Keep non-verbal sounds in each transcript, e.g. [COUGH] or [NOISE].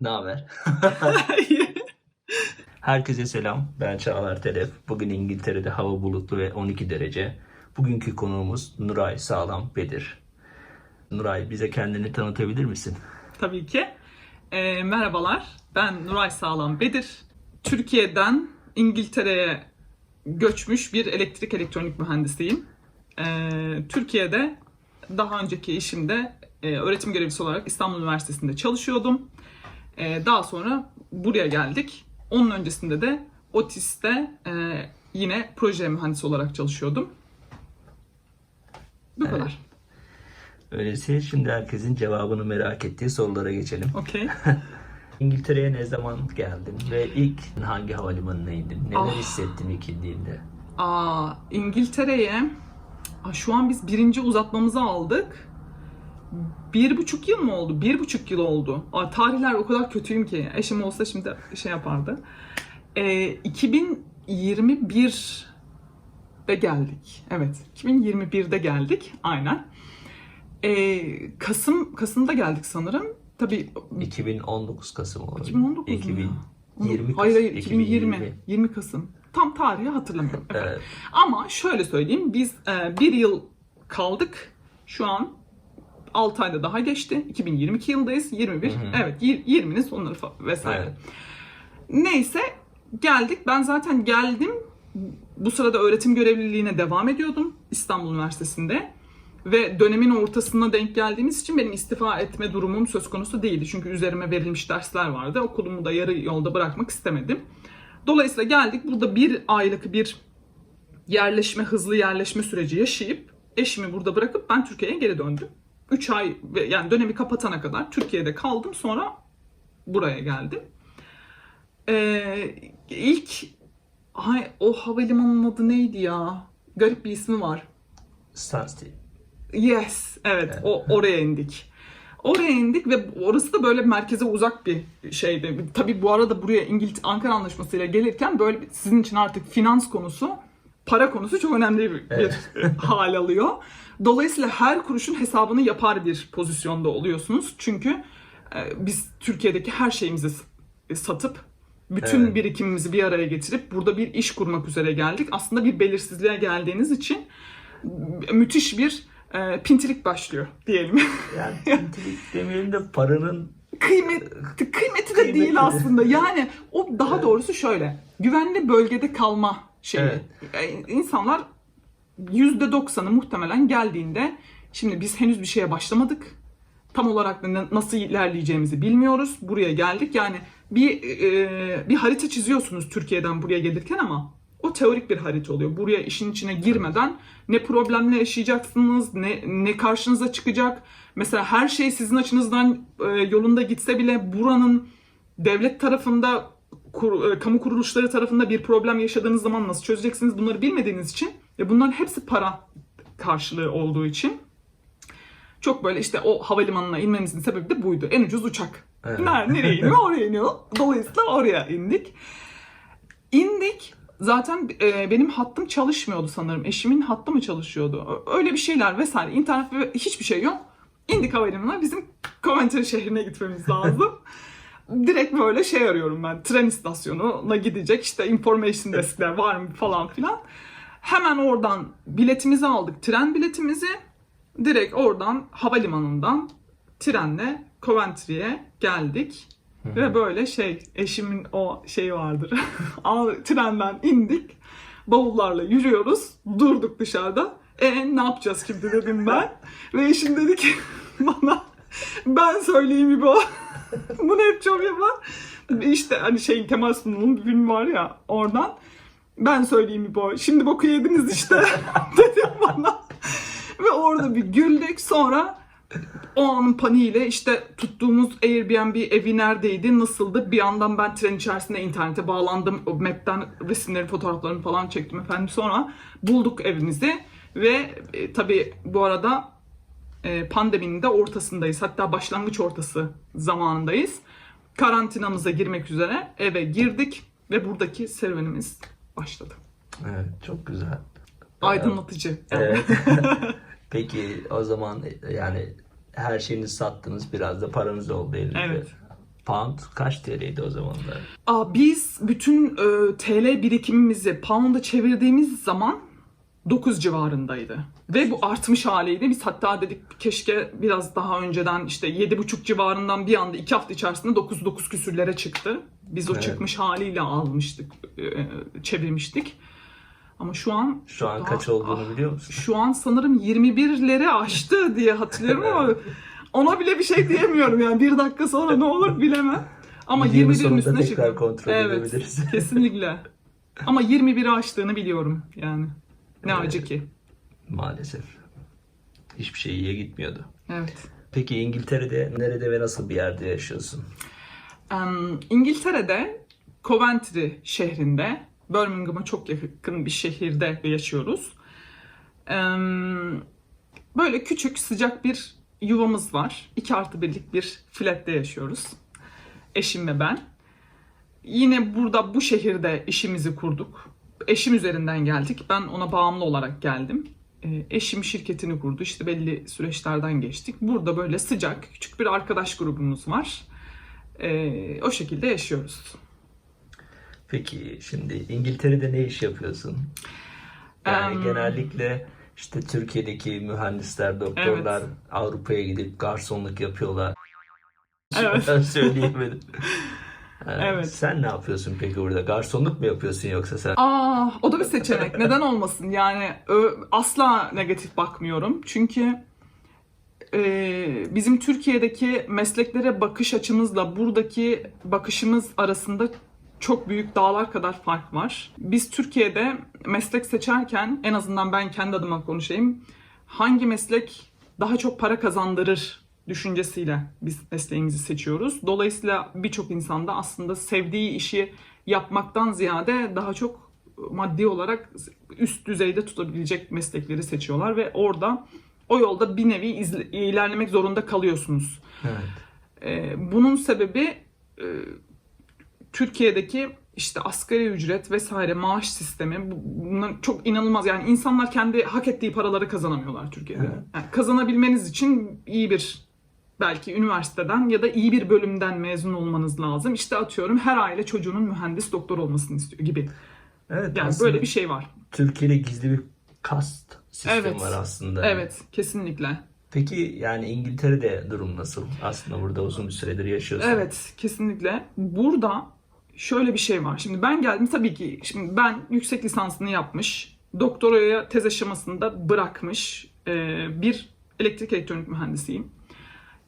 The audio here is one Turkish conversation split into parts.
Ne haber? [LAUGHS] Herkese selam. Ben Çağlar Telef. Bugün İngiltere'de hava bulutlu ve 12 derece. Bugünkü konuğumuz Nuray Sağlam Bedir. Nuray bize kendini tanıtabilir misin? Tabii ki. Ee, merhabalar, ben Nuray Sağlam Bedir. Türkiye'den İngiltere'ye göçmüş bir elektrik elektronik mühendisiyim. Ee, Türkiye'de daha önceki işimde e, öğretim görevlisi olarak İstanbul Üniversitesi'nde çalışıyordum. Ee, daha sonra buraya geldik. Onun öncesinde de Otis'te e, yine proje mühendisi olarak çalışıyordum. Bu Evet. kadar. Öyleyse şimdi herkesin cevabını merak ettiği sorulara geçelim. Okey. [LAUGHS] İngiltere'ye ne zaman geldin ve ilk hangi havalimanına indin? Neler Ah. hissettin ilk indiğinde? Aa, İngiltere'ye şu an biz birinci uzatmamızı aldık. Bir buçuk yıl mı oldu? Bir buçuk yıl oldu. Aa, tarihler o kadar kötüyüm ki. Eşim olsa şimdi şey yapardı. Ee, 2021'de geldik. Evet, 2021'de geldik. Aynen. Ee, Kasım Kasım'da geldik sanırım. Tabii 2019 Kasım oldu. 2019 mu? 2020 Hayır Kasım. hayır 2020. 20 Kasım. Tam tarihi hatırlamıyorum. Evet. Ama şöyle söyleyeyim biz e, bir yıl kaldık. Şu an 6 ayda daha geçti. 2022 yılındayız. 21. Hı hı. Evet y- 20'nin sonları vesaire. Evet. Neyse geldik. Ben zaten geldim. Bu sırada öğretim görevliliğine devam ediyordum İstanbul Üniversitesi'nde. Ve dönemin ortasına denk geldiğimiz için benim istifa etme durumum söz konusu değildi. Çünkü üzerime verilmiş dersler vardı. Okulumu da yarı yolda bırakmak istemedim. Dolayısıyla geldik. Burada bir aylık bir yerleşme, hızlı yerleşme süreci yaşayıp eşimi burada bırakıp ben Türkiye'ye geri döndüm. 3 ay yani dönemi kapatana kadar Türkiye'de kaldım. Sonra buraya geldim. Ee, ilk ay, o havalimanının adı neydi ya? Garip bir ismi var. Stansted. Yes, evet, Evet. o oraya indik. Oraya indik ve orası da böyle merkeze uzak bir şeydi. Tabii bu arada buraya İngiliz Ankara Anlaşması ile gelirken böyle sizin için artık finans konusu, para konusu çok önemli bir, Evet. [LAUGHS] hal alıyor. Dolayısıyla her kuruşun hesabını yapar bir pozisyonda oluyorsunuz. Çünkü e, biz Türkiye'deki her şeyimizi s- satıp bütün Evet. birikimimizi bir araya getirip burada bir iş kurmak üzere geldik. Aslında bir belirsizliğe geldiğiniz için müthiş bir e, pintilik başlıyor diyelim. [LAUGHS] Yani pintilik demeyelim de paranın Kıymet, kıymeti de Kıymeti de. değil aslında. Yani o daha Evet. doğrusu şöyle. Güvenli bölgede kalma şeyi. Evet. E, İnsanlar %90'ı muhtemelen geldiğinde şimdi biz henüz bir şeye başlamadık. Tam olarak da nasıl ilerleyeceğimizi bilmiyoruz. Buraya geldik. Yani bir e, bir harita çiziyorsunuz Türkiye'den buraya gelirken ama o teorik bir harita oluyor. Buraya işin içine girmeden ne problemle yaşayacaksınız, ne ne karşınıza çıkacak. Mesela her şey sizin açınızdan e, yolunda gitse bile buranın devlet tarafında kur- e, kamu kuruluşları tarafında bir problem yaşadığınız zaman nasıl çözeceksiniz bunları bilmediğiniz için ve bunların hepsi para karşılığı olduğu için çok böyle işte o havalimanına inmemizin sebebi de buydu. En ucuz uçak. Evet. Ner- Nereye iniyor? [LAUGHS] Oraya iniyor. Dolayısıyla oraya indik. İndik. Zaten e, benim hattım çalışmıyordu sanırım. Eşimin hattı mı çalışıyordu? Öyle bir şeyler vesaire. İnternet hiçbir şey yok. İndik havalimanına. Bizim Coventry şehrine gitmemiz lazım. [LAUGHS] Direkt böyle şey arıyorum ben. Tren istasyonuna gidecek. işte information deskler var mı falan filan. Hemen oradan biletimizi aldık. Tren biletimizi. Direkt oradan havalimanından trenle Coventry'ye geldik. Ve böyle şey eşimin o şeyi vardır. [LAUGHS] Trenden indik. Bavullarla yürüyoruz. Durduk dışarıda. E ne yapacağız şimdi dedim ben. [LAUGHS] Ve eşim dedi ki [LAUGHS] bana ben söyleyeyim İbo. [LAUGHS] Bunu hep çok yapar. İşte hani şey Kemal Sunal'ın bir filmi var ya oradan. Ben söyleyeyim İbo. Şimdi boku yediniz işte [LAUGHS] dedi bana. Ve orada bir güldük. Sonra o anın paniğiyle işte tuttuğumuz Airbnb evi neredeydi, nasıldı? Bir yandan ben tren içerisinde internete bağlandım. O map'ten resimlerin, fotoğraflarını falan çektim efendim. Sonra bulduk evimizi ve e, tabii bu arada pandeminin de ortasındayız. Hatta başlangıç ortası zamanındayız. Karantinamıza girmek üzere eve girdik ve buradaki serüvenimiz başladı. evet, çok güzel. Aydınlatıcı. Evet. [LAUGHS] Peki o zaman yani her şeyinizi sattınız biraz da paranız oldu elinizde. Evet. Pound kaç TL'ydi o zamanlar? Aa, biz bütün e, TL birikimimizi pound'a çevirdiğimiz zaman 9 civarındaydı. Ve bu artmış haliydi. Biz hatta dedik keşke biraz daha önceden işte 7,5 civarından bir anda 2 hafta içerisinde 9-9 küsürlere çıktı. Biz o Evet. çıkmış haliyle almıştık, e, çevirmiştik. Ama şu an Şu an daha- kaç olduğunu ah, biliyor musun? Şu an sanırım 21'leri aştı diye hatırlıyorum ama ona bile bir şey diyemiyorum yani bir dakika sonra ne olur bilemem. Ama Videonun 21'in sonunda üstüne tekrar çıktı. kontrol evet, edebiliriz. kesinlikle. Ama 21'i aştığını biliyorum yani. Ne acı ki. Maalesef. Hiçbir şey iyiye gitmiyordu. Evet. Peki İngiltere'de nerede ve nasıl bir yerde yaşıyorsun? Em, İngiltere'de Coventry şehrinde, Birmingham'a çok yakın bir şehirde yaşıyoruz. Em, Böyle küçük sıcak bir yuvamız var. 2 artı birlik bir flatte yaşıyoruz. Eşim ve ben. Yine burada bu şehirde işimizi kurduk. Eşim üzerinden geldik. Ben ona bağımlı olarak geldim. Ee, Eşim şirketini kurdu. İşte belli süreçlerden geçtik. Burada böyle sıcak küçük bir arkadaş grubumuz var. Ee, o şekilde yaşıyoruz. Peki şimdi İngiltere'de ne iş yapıyorsun? Yani Em, genellikle işte Türkiye'deki mühendisler, doktorlar Avrupa'ya gidip garsonluk yapıyorlar. Evet. [LAUGHS] Ben söyleyemedim. [LAUGHS] Ee, Evet. Sen ne yapıyorsun peki burada? Garsonluk mu yapıyorsun yoksa sen? Aa, o da bir seçenek. Neden olmasın? Yani asla negatif bakmıyorum. Çünkü e, bizim Türkiye'deki mesleklere bakış açımızla buradaki bakışımız arasında çok büyük dağlar kadar fark var. Biz Türkiye'de meslek seçerken en azından ben kendi adıma konuşayım. Hangi meslek daha çok para kazandırır düşüncesiyle biz mesleğimizi seçiyoruz. Dolayısıyla birçok insan da aslında sevdiği işi yapmaktan ziyade daha çok maddi olarak üst düzeyde tutabilecek meslekleri seçiyorlar ve orada o yolda bir nevi izle- ilerlemek zorunda kalıyorsunuz. Evet. Ee, bunun sebebi e, Türkiye'deki işte asgari ücret vesaire maaş sistemi bu- bunlar çok inanılmaz yani insanlar kendi hak ettiği paraları kazanamıyorlar Türkiye'de. Evet. Yani kazanabilmeniz için iyi bir belki üniversiteden ya da iyi bir bölümden mezun olmanız lazım. İşte atıyorum her aile çocuğunun mühendis doktor olmasını istiyor gibi. Evet, Yani böyle bir şey var. Türkiye'de gizli bir kast sistemi Evet. var aslında. Evet, kesinlikle. Peki yani İngiltere'de durum nasıl? Aslında burada uzun bir süredir yaşıyorsun. Evet, kesinlikle. Burada şöyle bir şey var. Şimdi ben geldim tabii ki şimdi ben yüksek lisansını yapmış, doktoraya tez aşamasında bırakmış bir elektrik elektronik mühendisiyim.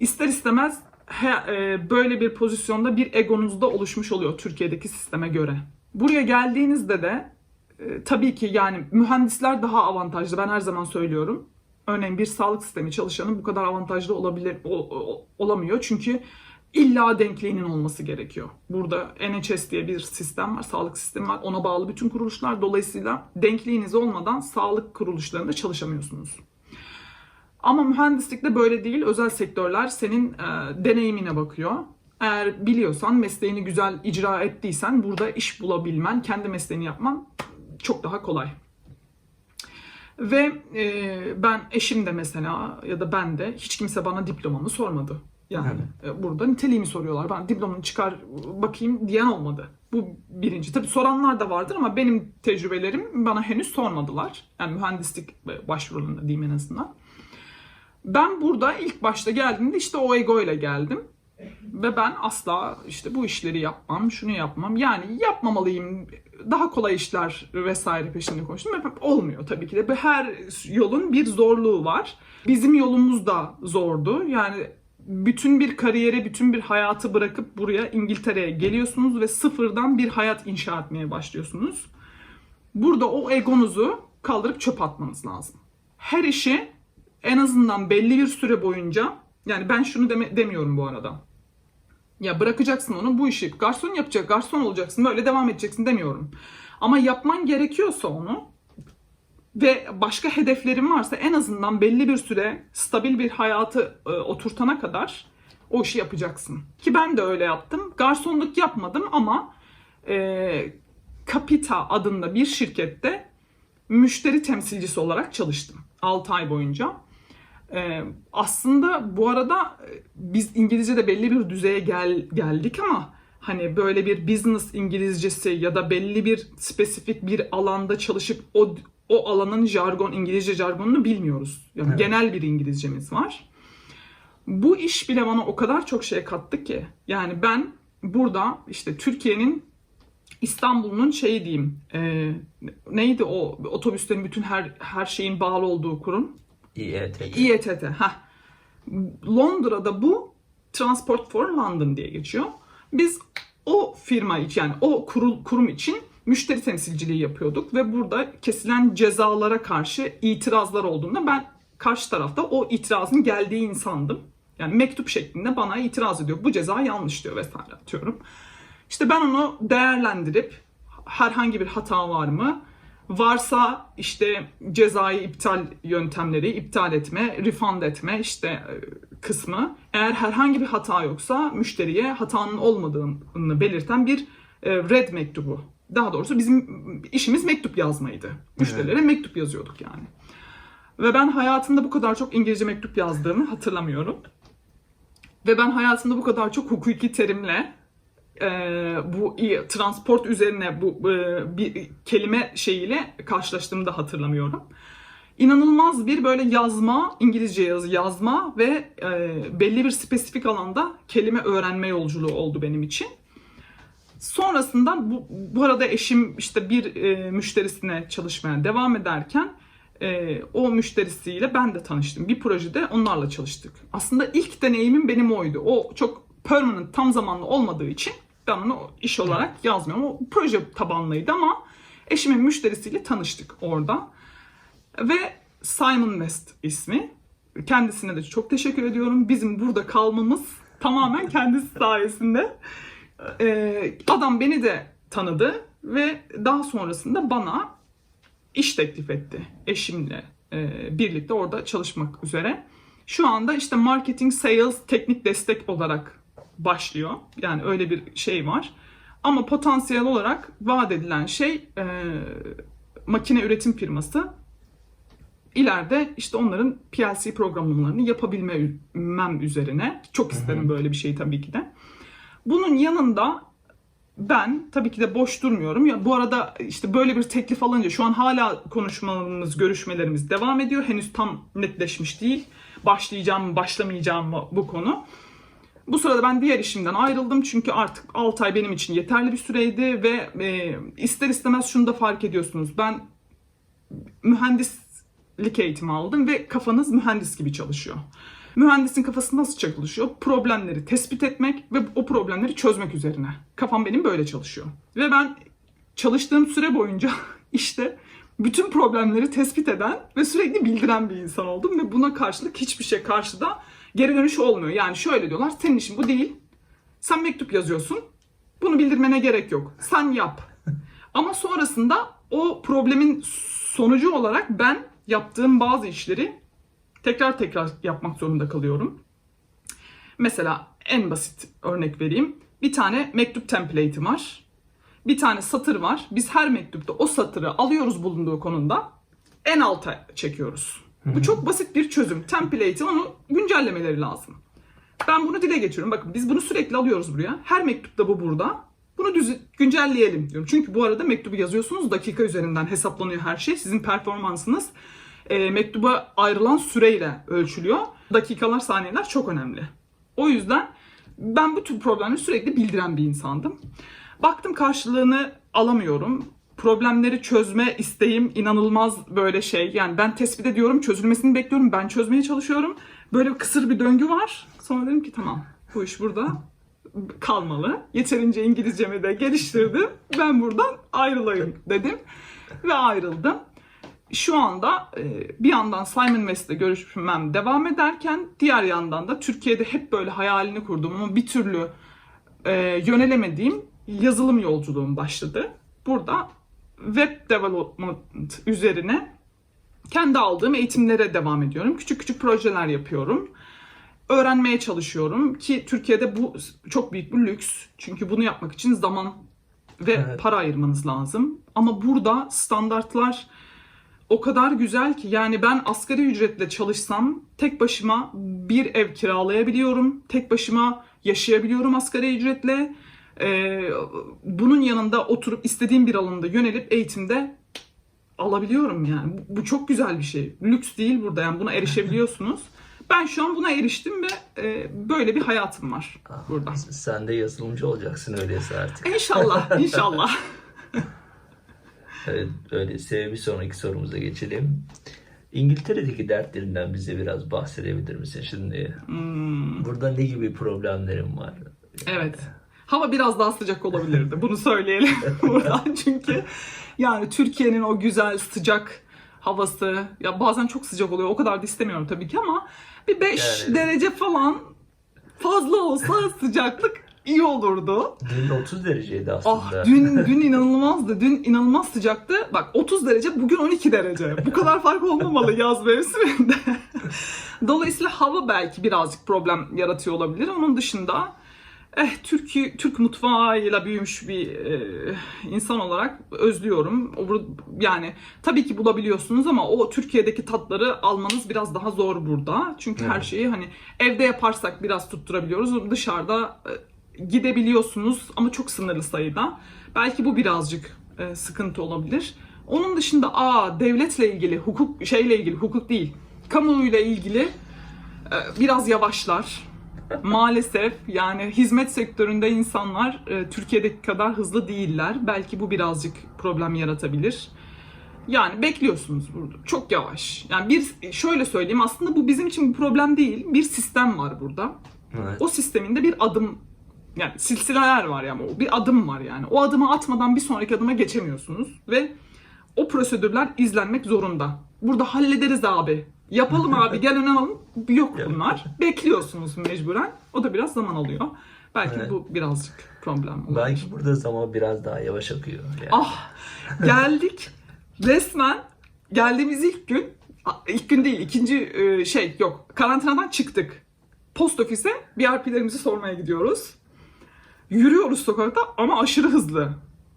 İster istemez e, böyle bir pozisyonda bir egonuzda oluşmuş oluyor Türkiye'deki sisteme göre. Buraya geldiğinizde de e, tabii ki yani mühendisler daha avantajlı. Ben her zaman söylüyorum. Örneğin bir sağlık sistemi çalışanı bu kadar avantajlı olabilir ol- ol- olamıyor çünkü illa denkliğinin olması gerekiyor. Burada NHS diye bir sistem var, sağlık sistemi var. Ona bağlı bütün kuruluşlar. Dolayısıyla denkliğiniz olmadan sağlık kuruluşlarında çalışamıyorsunuz. Ama mühendislikte böyle değil. Özel sektörler senin e, deneyimine bakıyor. Eğer biliyorsan, mesleğini güzel icra ettiysen burada iş bulabilmen, kendi mesleğini yapman çok daha kolay. Ve e, ben eşim de mesela ya da ben de hiç kimse bana diplomamı sormadı. Yani e, burada niteliğimi soruyorlar. Ben diplomanı çıkar bakayım diyen olmadı. Bu birinci. Tabii soranlar da vardır ama benim tecrübelerim bana henüz sormadılar. Yani mühendislik başvurularında diyeyim en azından. Ben burada ilk başta geldiğimde işte o ego ile geldim. Ve ben asla işte bu işleri yapmam, şunu yapmam. Yani yapmamalıyım, daha kolay işler vesaire peşinde koştum. Hep olmuyor tabii ki de. Her yolun bir zorluğu var. Bizim yolumuz da zordu. Yani bütün bir kariyere, bütün bir hayatı bırakıp buraya İngiltere'ye geliyorsunuz ve sıfırdan bir hayat inşa etmeye başlıyorsunuz. Burada o egonuzu kaldırıp çöp atmanız lazım. Her işi en azından belli bir süre boyunca yani ben şunu deme, demiyorum bu arada. Ya bırakacaksın onu bu işi garson yapacak, garson olacaksın böyle devam edeceksin demiyorum. Ama yapman gerekiyorsa onu ve başka hedeflerin varsa en azından belli bir süre stabil bir hayatı e, oturtana kadar o işi yapacaksın. Ki ben de öyle yaptım. Garsonluk yapmadım ama e, Capita adında bir şirkette müşteri temsilcisi olarak çalıştım 6 ay boyunca. Ee, aslında bu arada e, biz İngilizce'de belli bir düzeye gel, geldik ama hani böyle bir business İngilizcesi ya da belli bir spesifik bir alanda çalışıp o o alanın jargon İngilizce jargonunu bilmiyoruz. Yani Evet. genel bir İngilizcemiz var. Bu iş bile bana o kadar çok şey kattı ki. Yani ben burada işte Türkiye'nin İstanbul'un şey diyeyim e, neydi o otobüslerin bütün her her şeyin bağlı olduğu kurum? İETT. İETT. Heh. Londra'da bu Transport for London diye geçiyor. Biz o firma için yani o kurul, kurum için müşteri temsilciliği yapıyorduk ve burada kesilen cezalara karşı itirazlar olduğunda ben karşı tarafta o itirazın geldiği insandım. Yani mektup şeklinde bana itiraz ediyor. Bu ceza yanlış diyor vesaire atıyorum. İşte ben onu değerlendirip herhangi bir hata var mı? Varsa işte cezayı iptal yöntemleri, iptal etme, refund etme işte e, kısmı. Eğer herhangi bir hata yoksa müşteriye hatanın olmadığını belirten bir e, red mektubu. Daha doğrusu bizim işimiz mektup yazmaydı. Müşterilere mektup yazıyorduk yani. Ve ben hayatımda bu kadar çok İngilizce mektup yazdığımı hatırlamıyorum. Ve ben hayatımda bu kadar çok hukuki terimle e, bu transport üzerine bu e, bir kelime şeyiyle karşılaştığımı da hatırlamıyorum. İnanılmaz bir böyle yazma, İngilizce yazı yazma ve e, belli bir spesifik alanda kelime öğrenme yolculuğu oldu benim için. Sonrasında bu, bu arada eşim işte bir e, müşterisine çalışmaya devam ederken e, o müşterisiyle ben de tanıştım. Bir projede onlarla çalıştık. Aslında ilk deneyimim benim oydu. O çok permanent, tam zamanlı olmadığı için ben onu iş olarak yazmıyorum. O proje tabanlıydı ama eşimin müşterisiyle tanıştık orada. Ve Simon West ismi. Kendisine de çok teşekkür ediyorum. Bizim burada kalmamız tamamen kendisi sayesinde. Ee, adam beni de tanıdı ve daha sonrasında bana iş teklif etti eşimle e, birlikte orada çalışmak üzere. Şu anda işte marketing, sales, teknik destek olarak başlıyor. Yani öyle bir şey var. Ama potansiyel olarak vaat edilen şey e, makine üretim firması. İleride işte onların PLC programlamalarını yapabilmem üzerine. Çok isterim böyle bir şey tabii ki de. Bunun yanında ben tabii ki de boş durmuyorum. Ya bu arada işte böyle bir teklif alınca şu an hala konuşmalarımız, görüşmelerimiz devam ediyor. Henüz tam netleşmiş değil. Başlayacağım mı, başlamayacağım mı bu konu. Bu sırada ben diğer işimden ayrıldım çünkü artık 6 ay benim için yeterli bir süreydi ve e, ister istemez şunu da fark ediyorsunuz. Ben mühendislik eğitimi aldım ve kafanız mühendis gibi çalışıyor. Mühendisin kafası nasıl çalışıyor? Problemleri tespit etmek ve o problemleri çözmek üzerine. Kafam benim böyle çalışıyor. Ve ben çalıştığım süre boyunca [LAUGHS] işte bütün problemleri tespit eden ve sürekli bildiren bir insan oldum ve buna karşılık hiçbir şey karşıda geri dönüş olmuyor. Yani şöyle diyorlar, senin işin bu değil. Sen mektup yazıyorsun. Bunu bildirmene gerek yok. Sen yap. [LAUGHS] Ama sonrasında o problemin sonucu olarak ben yaptığım bazı işleri tekrar tekrar yapmak zorunda kalıyorum. Mesela en basit örnek vereyim. Bir tane mektup template'im var. Bir tane satır var. Biz her mektupta o satırı alıyoruz bulunduğu konumda. En alta çekiyoruz. Bu çok basit bir çözüm. Template'i onu güncellemeleri lazım. Ben bunu dile getiriyorum. Bakın biz bunu sürekli alıyoruz buraya. Her mektupta bu burada. Bunu düz güncelleyelim diyorum. Çünkü bu arada mektubu yazıyorsunuz. Dakika üzerinden hesaplanıyor her şey. Sizin performansınız e, mektuba ayrılan süreyle ölçülüyor. Dakikalar, saniyeler çok önemli. O yüzden ben bu tür problemleri sürekli bildiren bir insandım. Baktım karşılığını alamıyorum. Problemleri çözme isteğim inanılmaz böyle şey. Yani ben tespit ediyorum, çözülmesini bekliyorum, ben çözmeye çalışıyorum. Böyle kısır bir döngü var. Sonra dedim ki tamam bu iş burada kalmalı. Yeterince İngilizcemi de geliştirdim. Ben buradan ayrılayım dedim. Ve ayrıldım şu anda e, bir yandan Simon West'le görüşmem devam ederken diğer yandan da Türkiye'de hep böyle hayalini kurduğum ama bir türlü e, yönelemediğim yazılım yolculuğum başladı. Burada web development üzerine kendi aldığım eğitimlere devam ediyorum. Küçük küçük projeler yapıyorum. Öğrenmeye çalışıyorum ki Türkiye'de bu çok büyük bir lüks. Çünkü bunu yapmak için zaman ve Evet. para ayırmanız lazım. Ama burada standartlar o kadar güzel ki yani ben asgari ücretle çalışsam tek başıma bir ev kiralayabiliyorum. Tek başıma yaşayabiliyorum asgari ücretle. Ee, bunun yanında oturup istediğim bir alanda yönelip eğitimde alabiliyorum yani. Bu, çok güzel bir şey. Lüks değil burada yani buna erişebiliyorsunuz. [LAUGHS] Ben şu an buna eriştim ve e, böyle bir hayatım var burada. Sen de yazılımcı olacaksın öyleyse artık. İnşallah, [LAUGHS] inşallah. [LAUGHS] Evet, öyleyse bir sonraki sorumuza geçelim. İngiltere'deki dertlerinden bize biraz bahsedebilir misin şimdi? Hmm, Burada ne gibi problemlerin var? evet. Hava biraz daha sıcak olabilirdi. Bunu söyleyelim [LAUGHS] buradan çünkü yani Türkiye'nin o güzel sıcak havası ya bazen çok sıcak oluyor. O kadar da istemiyorum tabii ki ama bir 5 Yani- derece falan fazla olsa sıcaklık iyi olurdu. Dün 30 dereceydi Ah aslında. dün [LAUGHS] dün inanılmazdı. Dün inanılmaz sıcaktı. Bak 30 derece bugün 12 derece. Bu kadar fark olmamalı yaz mevsiminde. [LAUGHS] Dolayısıyla hava belki birazcık problem yaratıyor olabilir. Onun dışında eh Türk Türk mutfağıyla büyümüş bir e, insan olarak özlüyorum. Yani tabii ki bulabiliyorsunuz ama o Türkiye'deki tatları almanız biraz daha zor burada. Çünkü her Evet. şeyi hani evde yaparsak biraz tutturabiliyoruz. Dışarıda e, gidebiliyorsunuz ama çok sınırlı sayıda. Belki bu birazcık e, sıkıntı olabilir. Onun dışında aa devletle ilgili, hukuk şeyle ilgili, hukuk değil, kamuyla ilgili e, biraz yavaşlar. Maalesef yani hizmet sektöründe insanlar e, Türkiye'deki kadar hızlı değiller. Belki bu birazcık problem yaratabilir. Yani bekliyorsunuz burada. Çok yavaş. Yani bir şöyle söyleyeyim aslında bu bizim için bir problem değil. Bir sistem var burada. Evet. O sisteminde bir adım yani silsileler var yani bir adım var yani. O adımı atmadan bir sonraki adıma geçemiyorsunuz ve o prosedürler izlenmek zorunda. Burada hallederiz abi. Yapalım abi gel öne alalım. Yok bunlar. Bekliyorsunuz mecburen. O da biraz zaman alıyor. Belki Evet. bu birazcık problem olabilir. Belki burada zaman biraz daha yavaş akıyor. Yani. Ah geldik [LAUGHS] resmen geldiğimiz ilk gün ilk gün değil ikinci e, şey yok karantinadan çıktık. Post ofise BRP'lerimizi sormaya gidiyoruz. Yürüyoruz sokakta ama aşırı hızlı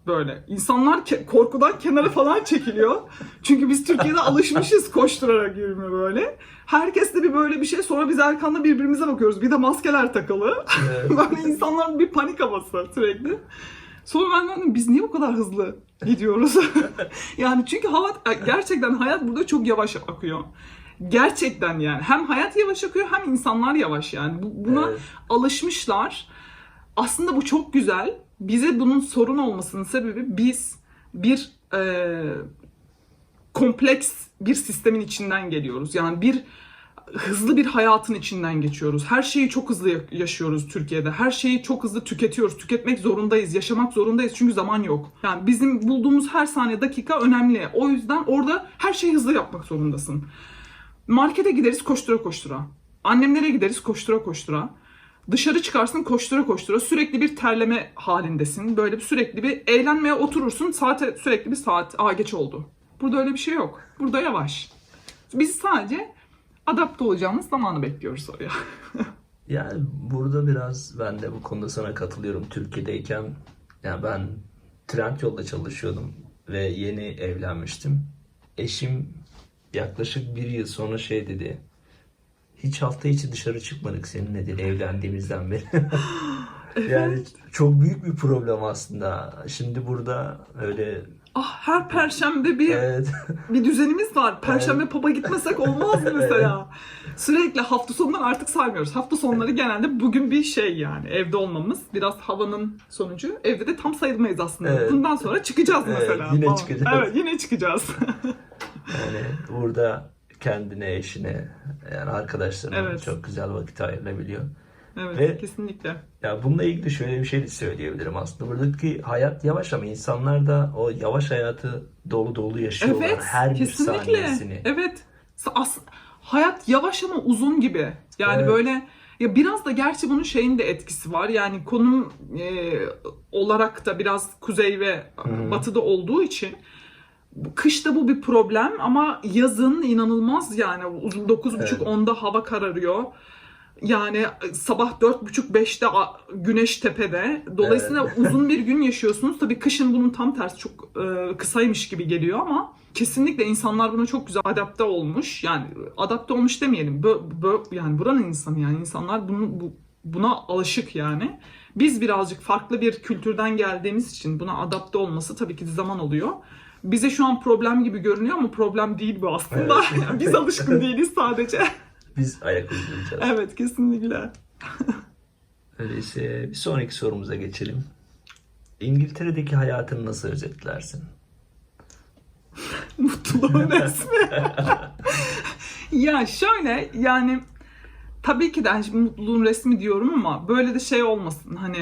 böyle. İnsanlar ke- korkudan kenara falan çekiliyor. Çünkü biz Türkiye'de alışmışız koşturarak yürüme böyle. Herkes de bir böyle bir şey sonra biz Erkan'la birbirimize bakıyoruz. Bir de maskeler takılı. Evet. [LAUGHS] böyle insanların bir panik havası sürekli. Sonra ben dedim biz niye bu kadar hızlı gidiyoruz? [LAUGHS] yani çünkü hava gerçekten hayat burada çok yavaş akıyor. Gerçekten yani hem hayat yavaş akıyor hem insanlar yavaş yani. Bu- Buna Evet. alışmışlar. Aslında bu çok güzel. Bize bunun sorun olmasının sebebi biz bir e, kompleks bir sistemin içinden geliyoruz. Yani bir hızlı bir hayatın içinden geçiyoruz. Her şeyi çok hızlı ya- yaşıyoruz Türkiye'de. Her şeyi çok hızlı tüketiyoruz. Tüketmek zorundayız, yaşamak zorundayız çünkü zaman yok. Yani bizim bulduğumuz her saniye dakika önemli. O yüzden orada her şeyi hızlı yapmak zorundasın. Markete gideriz koştura koştura. Annemlere gideriz koştura koştura. Dışarı çıkarsın koştura koştura. Sürekli bir terleme halindesin. Böyle bir sürekli bir eğlenmeye oturursun. Saate sürekli bir saat. Aa geç oldu. Burada öyle bir şey yok. Burada yavaş. Biz sadece adapte olacağımız zamanı bekliyoruz oraya. [LAUGHS] Yani burada biraz ben de bu konuda sana katılıyorum. Türkiye'deyken yani ben Trendyol'da çalışıyordum ve yeni evlenmiştim. Eşim yaklaşık bir yıl sonra şey dedi. Hiç hafta içi dışarı çıkmadık seninle dedi evlendiğimizden beri. [LAUGHS] yani çok büyük bir problem aslında. Şimdi burada öyle Ah her perşembe bir evet [LAUGHS] bir düzenimiz var. Perşembe pub'a gitmesek olmaz mı mesela? [LAUGHS] Sürekli hafta sonları artık saymıyoruz. Hafta sonları genelde bugün bir şey yani evde olmamız. Biraz havanın sonucu. Evde de tam sayılmayız aslında. Evet. Bundan sonra çıkacağız Evet, mesela. yine falan. çıkacağız. Evet yine çıkacağız. yani burada kendine eşine yani arkadaşlarına Evet. çok güzel vakit ayırabiliyor. evet Ve- kesinlikle. Ya bununla ilgili şöyle bir şey de söyleyebilirim aslında. Buradaki hayat yavaş ama insanlar da o yavaş hayatı dolu dolu yaşıyorlar. Evet Her bir kesinlikle. saniyesini. Evet. As- hayat yavaş ama uzun gibi. Yani Evet. böyle ya biraz da gerçi bunun şeyin de etkisi var. Yani konum e, olarak da biraz kuzey ve hı. batıda olduğu için kışta bu bir problem ama yazın inanılmaz yani uzun 9.30 Evet. 10'da hava kararıyor. Yani sabah dört buçuk beşte a- güneş tepede. Dolayısıyla [LAUGHS] uzun bir gün yaşıyorsunuz. Tabii kışın bunun tam tersi çok e, kısaymış gibi geliyor ama kesinlikle insanlar buna çok güzel adapte olmuş. Yani adapte olmuş demeyelim. Bö, bö- yani buranın insanı yani insanlar bunu, bu, buna alışık yani. Biz birazcık farklı bir kültürden geldiğimiz için buna adapte olması tabii ki zaman oluyor. Bize şu an problem gibi görünüyor ama problem değil bu aslında. Evet. [LAUGHS] Biz alışkın [LAUGHS] değiliz sadece. Biz ayak uyduracağız. evet kesinlikle. [LAUGHS] Öyleyse bir sonraki sorumuza geçelim. İngiltere'deki hayatını nasıl özetlersin? Mutluluğun resmi. ya şöyle yani tabii ki de hani mutluluğun resmi diyorum ama böyle de şey olmasın hani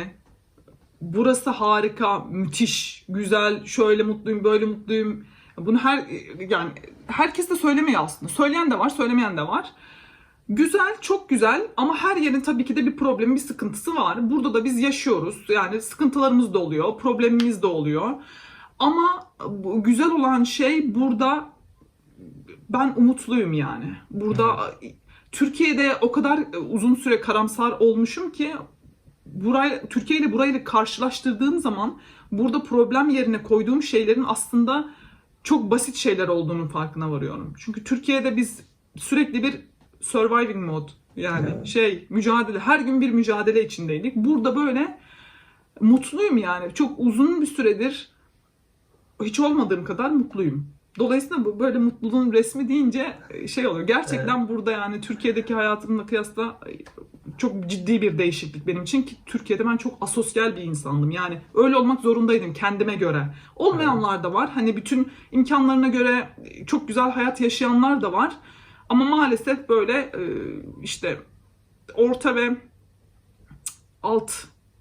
burası harika, müthiş, güzel, şöyle mutluyum, böyle mutluyum. Bunu her yani herkes de söylemiyor aslında. Söyleyen de var, söylemeyen de var. Güzel, çok güzel ama her yerin tabii ki de bir problemi, bir sıkıntısı var. Burada da biz yaşıyoruz. Yani sıkıntılarımız da oluyor, problemimiz de oluyor. Ama güzel olan şey burada ben umutluyum yani. Burada Türkiye'de o kadar uzun süre karamsar olmuşum ki burayla Türkiye ile burayı karşılaştırdığım zaman burada problem yerine koyduğum şeylerin aslında çok basit şeyler olduğunun farkına varıyorum. Çünkü Türkiye'de biz sürekli bir surviving mode yani Evet. şey mücadele her gün bir mücadele içindeydik. Burada böyle mutluyum yani. Çok uzun bir süredir hiç olmadığım kadar mutluyum. Dolayısıyla bu böyle mutluluğun resmi deyince şey oluyor. Gerçekten burada yani Türkiye'deki hayatımla kıyasla çok ciddi bir değişiklik benim için ki Türkiye'de ben çok asosyal bir insandım. Yani öyle olmak zorundaydım kendime göre. Olmayanlar da var. Hani bütün imkanlarına göre çok güzel hayat yaşayanlar da var. Ama maalesef böyle e, işte orta ve alt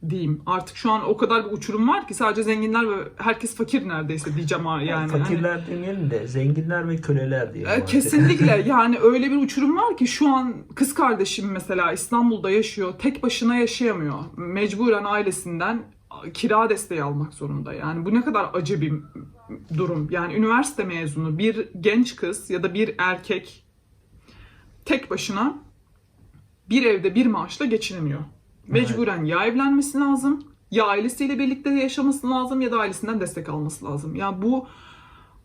diyeyim. Artık şu an o kadar bir uçurum var ki sadece zenginler ve herkes fakir neredeyse diyeceğim yani. Hani- Fakirler demeyelim de zenginler ve köleler diyelim. e. Kesinlikle [LAUGHS] yani öyle bir uçurum var ki şu an kız kardeşim mesela İstanbul'da yaşıyor. Tek başına yaşayamıyor. Mecburen ailesinden kira desteği almak zorunda. Yani bu ne kadar acı bir durum. Yani üniversite mezunu bir genç kız ya da bir erkek tek başına bir evde bir maaşla geçinemiyor. Mecburen ya evlenmesi lazım, ya ailesiyle birlikte yaşaması lazım ya da ailesinden destek alması lazım. Ya bu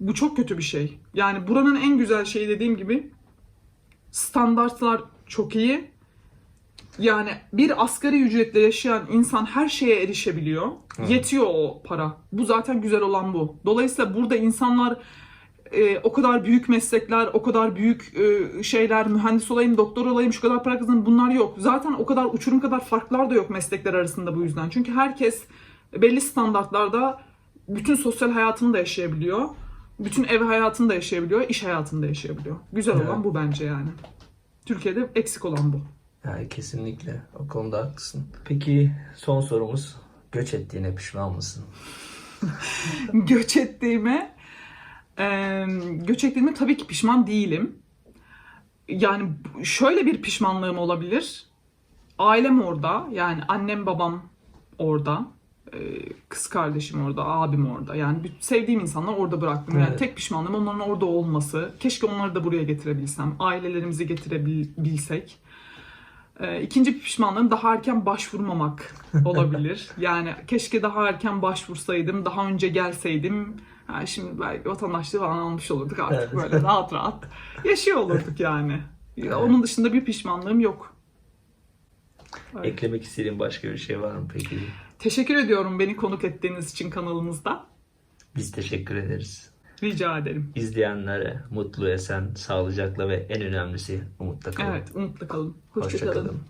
bu çok kötü bir şey. Yani buranın en güzel şeyi dediğim gibi standartlar çok iyi. Yani bir asgari ücretle yaşayan insan her şeye erişebiliyor. Yetiyor o para. Bu zaten güzel olan bu. Dolayısıyla burada insanlar e, o kadar büyük meslekler, o kadar büyük e, şeyler, mühendis olayım, doktor olayım, şu kadar para kazanayım bunlar yok. Zaten o kadar uçurum kadar farklar da yok meslekler arasında bu yüzden. Çünkü herkes belli standartlarda bütün sosyal hayatını da yaşayabiliyor. Bütün ev hayatını da yaşayabiliyor, iş hayatını da yaşayabiliyor. Güzel Evet. olan bu bence yani. Türkiye'de eksik olan bu. Yani kesinlikle o konuda haklısın. Peki son sorumuz göç ettiğine pişman mısın? [LAUGHS] göç ettiğime eee, göç ettiğime tabii ki pişman değilim. Yani şöyle bir pişmanlığım olabilir. Ailem orada. Yani annem babam orada. eee, Kız kardeşim orada, abim orada. Yani sevdiğim insanlar orada bıraktım. Yani Evet. tek pişmanlığım onların orada olması. Keşke onları da buraya getirebilsem. Ailelerimizi getirebilsek. Ee, İkinci bir pişmanlığım daha erken başvurmamak [LAUGHS] olabilir. yani keşke daha erken başvursaydım, daha önce gelseydim. Ha, şimdi belki vatandaşlığı falan almış olurduk artık Evet. böyle rahat rahat. Yaşıyor olurduk yani. Evet. Onun dışında bir pişmanlığım yok. Evet. Eklemek istediğin başka bir şey var mı peki? Teşekkür ediyorum beni konuk ettiğiniz için kanalımızda. Biz teşekkür ederiz. Rica ederim. İzleyenlere mutlu, esen, sağlıcakla ve en önemlisi umutla kalın. Evet, umutlu kalın. Hoşça Hoşça kalın.